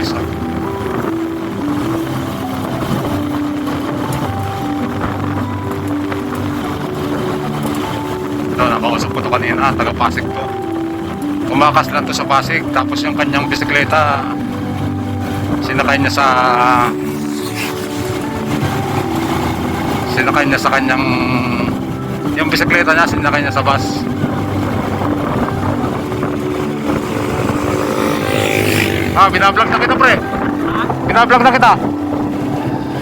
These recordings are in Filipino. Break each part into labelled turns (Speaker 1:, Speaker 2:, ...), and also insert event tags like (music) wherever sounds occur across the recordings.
Speaker 1: Isaac. Ito, nakausap ko to kanina, taga Pasig to. Tumakas lang to sa Pasig, tapos yung kanyang bisikleta, sinakay niya sa... Sinakay niya sa kanyang... Yung bisikleta niya, sinakay niya sa bus. Ah, binablog na kita pre. Binablog na kita.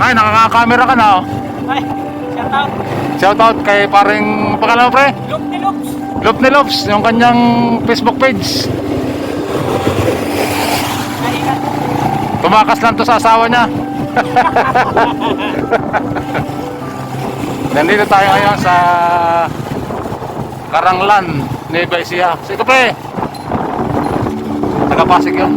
Speaker 1: Ay, nakaka-camera ka na oh.
Speaker 2: Ay, shout out.
Speaker 1: Shoutout kay paring pangalan mo pre.
Speaker 2: Look ni Loops.
Speaker 1: Lop ni Lops, yung kanyang Facebook page. Tumakas lang to sa asawa niya. (laughs) Nandito tayo ngayon sa Karanglan, Nueva Ecija. Sige pre. Taga Pasig yun.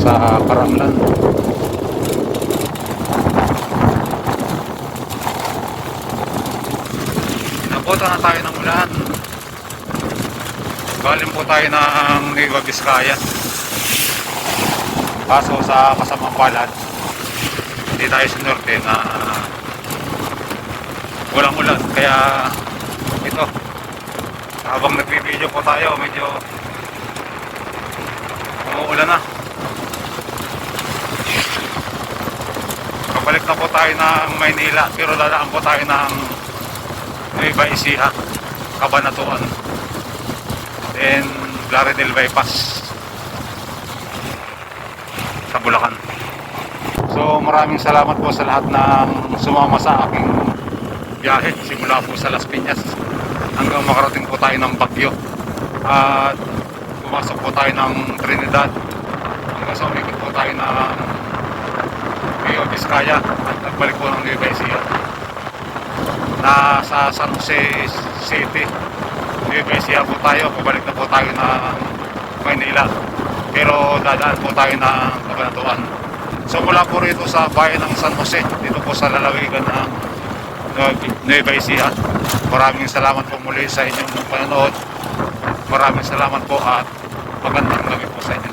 Speaker 1: Sa Karanglan. Napunta na tayo ng ulan. Galing po tayo ng Nueva Vizcaya. Kaso sa kasamang palad, hindi tayo sinurte na walang ulan. Kaya ito, habang nagbibideo po tayo, medyo umuulan na. Kabalik na po tayo ng Maynila, pero lalaan po tayo ng Nueva Ecija, Cabanatuan. Then, Laredel Bypass sa Bulacan. So, maraming salamat po sa lahat ng sumama sa aking biyahe simula po sa Las Piñas hanggang makarating po tayo ng Bagyo. At pumasok po tayo ng Trinidad hanggang sa umikot po tayo ng Rio Vizcaya at nagbalik po ng Nueva Ecija. Na sa San Jose City Nueva po tayo. Pabalik na po tayo ng Maynila. Pero dadaan po tayo ng Cabanatuan so mula po rito sa bayan ng San Jose dito po sa lalawigan ng Nueva Ecija. Maraming salamat po muli sa inyong panonood. Maraming salamat po at magandang gabi po sa inyo